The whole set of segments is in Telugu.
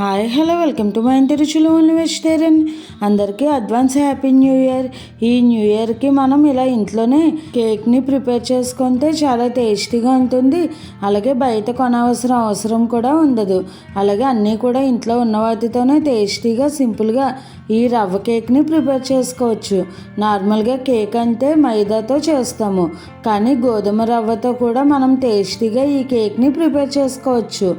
Hi hello welcome to my ఇంటి రుచులు ఓన్లీ వెజిటేరియన్ అందరికీ అడ్వాన్స్ హ్యాపీ న్యూ ఇయర్ ఈ న్యూ ఇయర్కి మనం ఇలా ఇంట్లోనే కేక్ని ప్రిపేర్ చేసుకుంటే చాలా టేస్టీగా ఉంటుంది. అలాగే బయట కొనవసరం అవసరం కూడా ఉండదు. అలాగే అన్నీ కూడా ఇంట్లో ఉన్న వాటితోనే టేస్టీగా సింపుల్గా ఈ రవ్వ కేక్ని ప్రిపేర్ చేసుకోవచ్చు. నార్మల్గా కేక్ అంటే మైదాతో చేస్తాము. కానీ గోధుమ రవ్వతో కూడా మనం టేస్టీగా ఈ కేక్ని ప్రిపేర్ చేసుకోవచ్చు.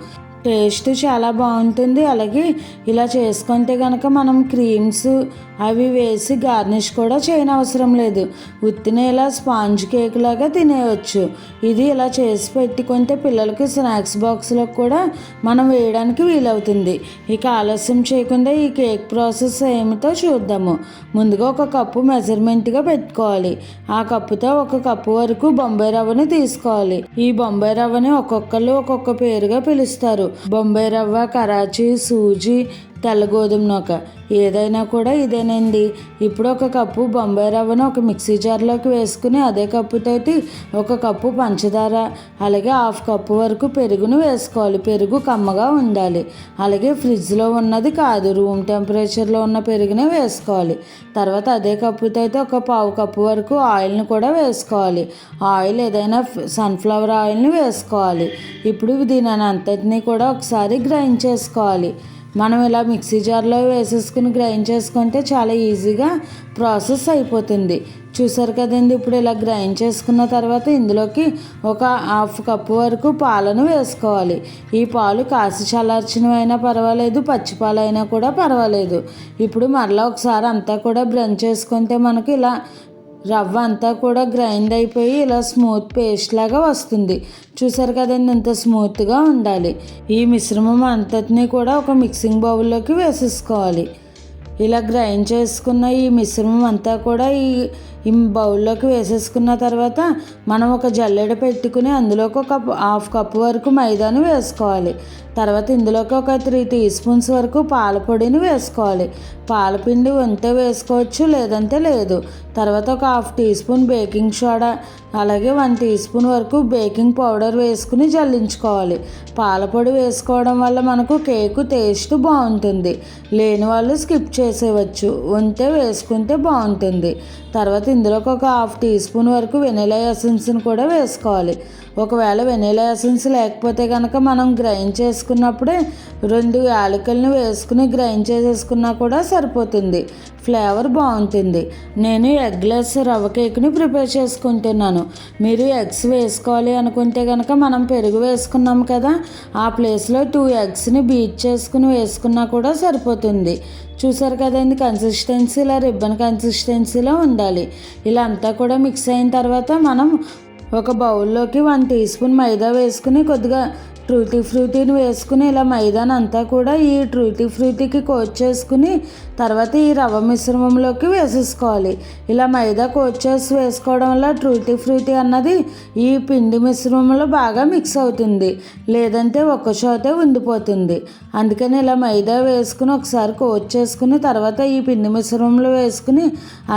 టేస్ట్ చాలా బాగుంటుంది. అలాగే ఇలా చేసుకుంటే కనుక మనం క్రీమ్స్ అవి వేసి గార్నిష్ కూడా చేయనవసరం లేదు. ఉత్తిన ఇలా స్పాంజ్ కేక్ లాగా తినేయచ్చు. ఇది ఇలా చేసి పెట్టుకుంటే పిల్లలకి స్నాక్స్ బాక్స్లో కూడా మనం వేయడానికి వీలవుతుంది. ఇక ఆలస్యం చేయకుండా ఈ కేక్ ప్రాసెస్ ఏమిటో చూద్దాము. ముందుగా ఒక కప్పు మెజర్మెంట్గా పెట్టుకోవాలి. ఆ కప్పుతో ఒక కప్పు వరకు బొంబాయి రవ్వని తీసుకోవాలి. ఈ బొంబాయి రవ్వని ఒక్కొక్కరు ఒక్కొక్క పేరుగా పిలుస్తారు. బొంబాయి రవ్వ కరాచీ సూజీ తెల్ల గోధుమ నూక ఏదైనా కూడా ఇదేనండి. ఇప్పుడు ఒక కప్పు బొంబాయి రవ్వను ఒక మిక్సీ జార్లోకి వేసుకుని అదే కప్పుతోటి ఒక కప్పు పంచదార అలాగే హాఫ్ కప్పు వరకు పెరుగును వేసుకోవాలి. పెరుగు కమ్మగా ఉండాలి. అలాగే ఫ్రిడ్జ్లో ఉన్నది కాదు రూమ్ టెంపరేచర్లో ఉన్న పెరుగునే వేసుకోవాలి. తర్వాత అదే కప్పుతో అయితే ఒక పావు కప్పు వరకు ఆయిల్ని కూడా వేసుకోవాలి. ఆయిల్ ఏదైనా సన్ఫ్లవర్ ఆయిల్ని వేసుకోవాలి. ఇప్పుడు దీని అంతటినీ కూడా ఒకసారి గ్రైండ్ చేసుకోవాలి. మనం ఇలా మిక్సీ జార్లో వేసేసుకుని గ్రైండ్ చేసుకుంటే చాలా ఈజీగా ప్రాసెస్ అయిపోతుంది. చూసారు కదండి ఇప్పుడు ఇలా గ్రైండ్ చేసుకున్న తర్వాత ఇందులోకి ఒక హాఫ్ కప్పు వరకు పాలను వేసుకోవాలి. ఈ పాలు కాసి చల్లార్చినవైనా పర్వాలేదు పచ్చి పాలైనా కూడా పర్వాలేదు. ఇప్పుడు మరలా ఒకసారి అంతా కూడా బ్రంచ్ చేసుకుంటే మనకి ఇలా రవ్వ అంతా కూడా గ్రైండ్ అయిపోయి ఇలా స్మూత్ పేస్ట్ లాగా వస్తుంది. చూసారు కదండి ఇంత స్మూత్గా ఉండాలి. ఈ మిశ్రమం అంతటినీ కూడా ఒక మిక్సింగ్ బౌల్లోకి వేసేసుకోవాలి. ఇలా గ్రైండ్ చేసుకున్న ఈ మిశ్రమం అంతా కూడా ఈ ఈ బౌల్లోకి వేసేసుకున్న తర్వాత మనం ఒక జల్లెడ పెట్టుకుని అందులోకి ఒక హాఫ్ కప్ వరకు మైదాను వేసుకోవాలి. తర్వాత ఇందులోకి ఒక త్రీ టీ స్పూన్స్ వరకు పాల పొడిని వేసుకోవాలి. పాలపిండి వంతే వేసుకోవచ్చు లేదంటే లేదు. తర్వాత ఒక half teaspoon baking soda అలాగే వన్ టీ స్పూన్ వరకు బేకింగ్ పౌడర్ వేసుకుని జల్లించుకోవాలి. పాలపొడి వేసుకోవడం వల్ల మనకు కేకు టేస్ట్ బాగుంటుంది. లేని వాళ్ళు స్కిప్ చేసేవచ్చు. ఉంటే వేసుకుంటే బాగుంటుంది. తర్వాత ఇందులోకి ఒక హాఫ్ టీ స్పూన్ వరకు వెనిలా ఎసెన్స్ని కూడా వేసుకోవాలి. ఒకవేళ వెనిలా ఎసెన్స్ లేకపోతే కనుక మనం గ్రైండ్ చేసుకున్నప్పుడే రెండు యాలకులను వేసుకుని గ్రైండ్ చేసేసుకున్నా కూడా సరిపోతుంది. ఫ్లేవర్ బాగుంటుంది. నేను ఎగ్లెస్ రవ్వ కేక్ని ప్రిపేర్ చేసుకుంటున్నాను. మీరు ఎగ్స్ వేసుకోవాలి అనుకుంటే కనుక మనం పెరుగు వేసుకున్నాం కదా ఆ ప్లేస్లో టూ ఎగ్స్ని బీట్ చేసుకుని వేసుకున్నా కూడా సరిపోతుంది. చూసారు కదండి కన్సిస్టెన్సీ ఇలా రిబ్బన్ కన్సిస్టెన్సీలో ఉండాలి. ఇలా అంతా కూడా మిక్స్ అయిన తర్వాత మనం ఒక బౌల్లోకి వన్ టీ స్పూన్ మైదా వేసుకుని కొద్దిగా ట్రూటీ ఫ్రూటీని వేసుకుని ఇలా మైదాన్ అంతా కూడా ఈ ట్రూటీ ఫ్రూటీకి కోచ్ చేసుకుని తర్వాత ఈ రవ్వ మిశ్రమంలోకి వేసేసుకోవాలి. ఇలా మైదా కోచ్ చేసి వేసుకోవడం వల్ల ట్రూటీ ఫ్రూటీ అన్నది ఈ పిండి మిశ్రమంలో బాగా మిక్స్ అవుతుంది. లేదంటే ఒక్క చోటే ఉండిపోతుంది. అందుకని ఇలా మైదా వేసుకుని ఒకసారి కోచ్ చేసుకుని తర్వాత ఈ పిండి మిశ్రమంలో వేసుకుని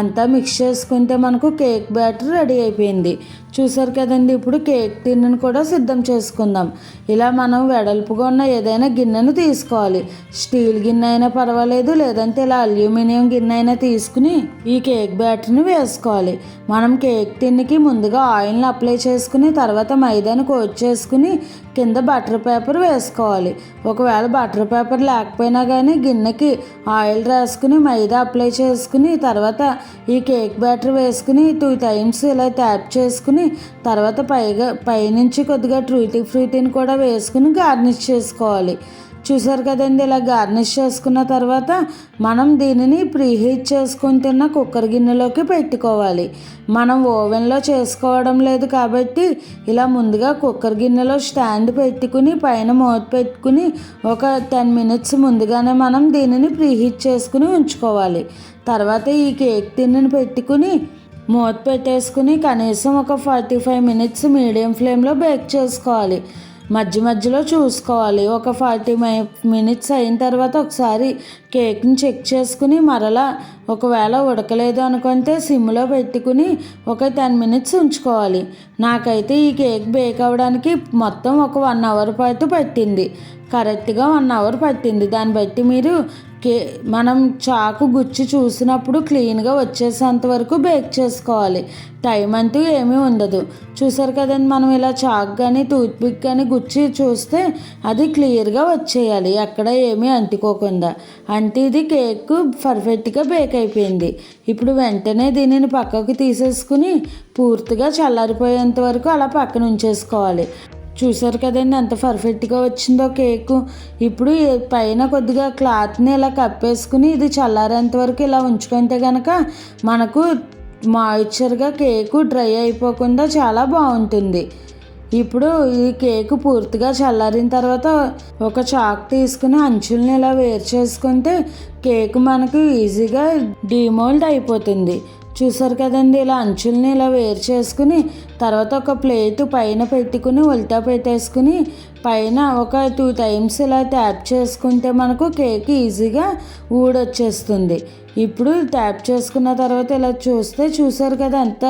అంతా మిక్స్ చేసుకుంటే మనకు కేక్ బ్యాటర్ రెడీ అయిపోయింది. చూసారు కదండి ఇప్పుడు కేక్ టిన్నును కూడా సిద్ధం చేసుకుందాం. ఇలా మనం వెడల్పుగా ఉన్న ఏదైనా గిన్నెను తీసుకోవాలి. స్టీల్ గిన్నె అయినా పర్వాలేదు లేదంటే ఇలా అల్యూమినియం గిన్నె అయినా తీసుకుని ఈ కేక్ బ్యాటర్ని వేసుకోవాలి. మనం కేక్ టిన్నుకి ముందుగా ఆయిల్ని అప్లై చేసుకుని తర్వాత మైదాను కోట్ చేసుకుని కింద బటర్ పేపర్ వేసుకోవాలి. ఒకవేళ బటర్ పేపర్ లేకపోయినా కానీ గిన్నెకి ఆయిల్ రాసుకుని మైదా అప్లై చేసుకుని తర్వాత ఈ కేక్ బ్యాటర్ వేసుకుని టూ టైమ్స్ ఇలా ట్యాప్ చేసుకుని తర్వాత పైగా పైనుంచి కొద్దిగా ట్రూటీ ఫ్రూటీని కూడా వేసుకుని గార్నిష్ చేసుకోవాలి. చూసారు కదండి ఇలా గార్నిష్ చేసుకున్న తర్వాత మనం దీనిని ప్రీహీట్ చేసుకుంటున్న కుక్కర్ గిన్నెలోకి పెట్టుకోవాలి. మనం ఓవెన్లో చేసుకోవడం లేదు కాబట్టి ఇలా ముందుగా కుక్కర్ గిన్నెలో స్టాండ్ పెట్టుకుని పైన మూత పెట్టుకుని ఒక టెన్ మినిట్స్ ముందుగానే మనం దీనిని ప్రీహీట్ చేసుకుని ఉంచుకోవాలి. తర్వాత ఈ కేక్ తిన్నని పెట్టుకుని మూత పెట్టేసుకుని కనీసం ఒక ఫార్టీ ఫైవ్ మినిట్స్ మీడియం ఫ్లేమ్లో బేక్ చేసుకోవాలి. మధ్య మధ్యలో చూసుకోవాలి. ఒక ఫార్టీ మై మినిట్స్ అయిన తర్వాత ఒకసారి కేక్ని చెక్ చేసుకుని మరలా ఒకవేళ ఉడకలేదు అనుకుంటే సిమ్లో పెట్టుకుని ఒక టెన్ మినిట్స్ ఉంచుకోవాలి. నాకైతే ఈ కేక్ బేక్ అవ్వడానికి మొత్తం ఒక వన్ అవర్ పాటు పట్టింది. కరెక్ట్గా వన్ అవర్ పట్టింది. దాన్ని బట్టి మీరు కే మనం చాకు గుచ్చి చూసినప్పుడు క్లీన్గా వచ్చేసేంత వరకు బేక్ చేసుకోవాలి. టైం అంటూ ఏమీ ఉండదు. చూసారు కదండి మనం ఇలా చాక్ కానీ టూత్పిక్ కానీ గుచ్చి చూస్తే అది క్లియర్గా వచ్చేయాలి. ఎక్కడ ఏమీ అంటుకోకుండా. అంటే ఇది కేక్ పర్ఫెక్ట్గా బేక్ అయిపోయింది. ఇప్పుడు వెంటనే దీనిని పక్కకు తీసేసుకుని పూర్తిగా చల్లారిపోయేంత వరకు అలా పక్కన ఉంచేసుకోవాలి చూసారు కదండి ఎంత పర్ఫెక్ట్గా వచ్చిందో కేకు. ఇప్పుడు పైన కొద్దిగా క్లాత్ని ఇలా కప్పేసుకుని ఇది చల్లారేంత వరకు ఇలా ఉంచుకుంటే కనుక మనకు మాయిశ్చర్గా కేకు డ్రై అయిపోకుండా చాలా బాగుంటుంది. ఇప్పుడు ఈ కేకు పూర్తిగా చల్లారిన తర్వాత ఒక చాక్ తీసుకుని అంచుల్ని ఇలా వేరు చేసుకుంటే కేక్ మనకు ఈజీగా డిమోల్డ్ అయిపోతుంది. చూసారు కదండి ఇలా అంచుల్ని ఇలా వేరు చేసుకుని తర్వాత ఒక ప్లేట్ పైన పెట్టుకుని ఉల్టా పెట్టేసుకుని పైన ఒక టూ టైమ్స్ ఇలా ట్యాప్ చేసుకుంటే మనకు కేక్ ఈజీగా ఊడొచ్చేస్తుంది. ఇప్పుడు ట్యాప్ చేసుకున్న తర్వాత ఇలా చూస్తే చూసారు కదా ఎంత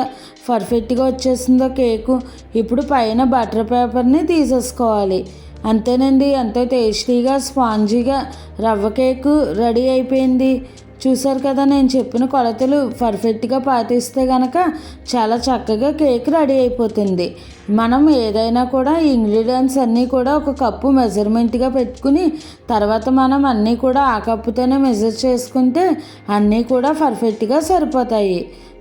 పర్ఫెక్ట్గా వచ్చేసిందో కేకు. ఇప్పుడు పైన బటర్ పేపర్ని తీసేసుకోవాలి. అంతేనండి ఎంతో టేస్టీగా స్పాంజీగా రవ్వ కేకు రెడీ అయిపోయింది. చూసారు కదా నేను చెప్పిన కొలతలు పర్ఫెక్ట్గా పాటిస్తే కనుక చాలా చక్కగా కేక్ రెడీ అయిపోతుంది. మనం ఏదైనా కూడా ఇంగ్రీడియంట్స్ అన్నీ కూడా ఒక కప్పు మెజర్మెంట్గా పెట్టుకుని తర్వాత మనం అన్నీ కూడా ఆ కప్పుతోనే మెజర్ చేసుకుంటే అన్నీ కూడా పర్ఫెక్ట్గా సరిపోతాయి.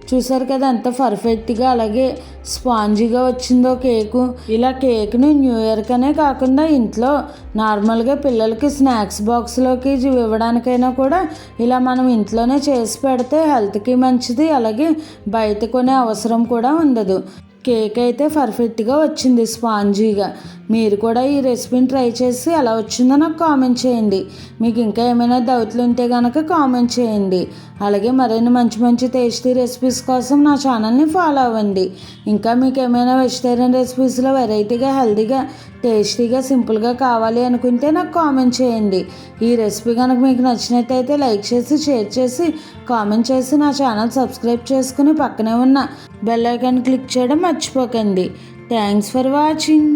చూసారు కదా ఎంత పర్ఫెక్ట్గా అలాగే స్పాంజీగా వచ్చిందో కేకు. ఇలా కేక్ను న్యూ ఇయర్కనే కాకుండా ఇంట్లో నార్మల్గా పిల్లలకి స్నాక్స్ బాక్స్లోకి ఇవ్వడానికైనా కూడా ఇలా మనం ఇంట్లోనే చేసి పెడితే హెల్త్కి మంచిది అలాగే బయట కొనే అవసరం కూడా ఉండదు. కేక్ అయితే పర్ఫెక్ట్గా వచ్చింది స్పాంజీగా. మీరు కూడా ఈ రెసిపీని ట్రై చేసి ఎలా వచ్చిందో నాకు కామెంట్ చేయండి. మీకు ఇంకా ఏమైనా డౌట్లు ఉంటే కనుక కామెంట్ చేయండి. అలాగే మరిన్ని మంచి మంచి టేస్టీ రెసిపీస్ కోసం నా ఛానల్ని ఫాలో అవ్వండి. ఇంకా మీకు ఏమైనా వెజిటేరియన్ రెసిపీస్లో వెరైటీగా హెల్తీగా టేస్టీగా సింపుల్గా కావాలి అనుకుంటే నాకు కామెంట్ చేయండి. ఈ రెసిపీ కనుక మీకు నచ్చినట్టయితే లైక్ చేసి షేర్ చేసి కామెంట్ చేసి నా ఛానల్ సబ్స్క్రైబ్ చేసుకుని పక్కనే ఉన్న బెల్ ఐకాన్ క్లిక్ చేయడం మర్చిపోకండి. Thanks for watching.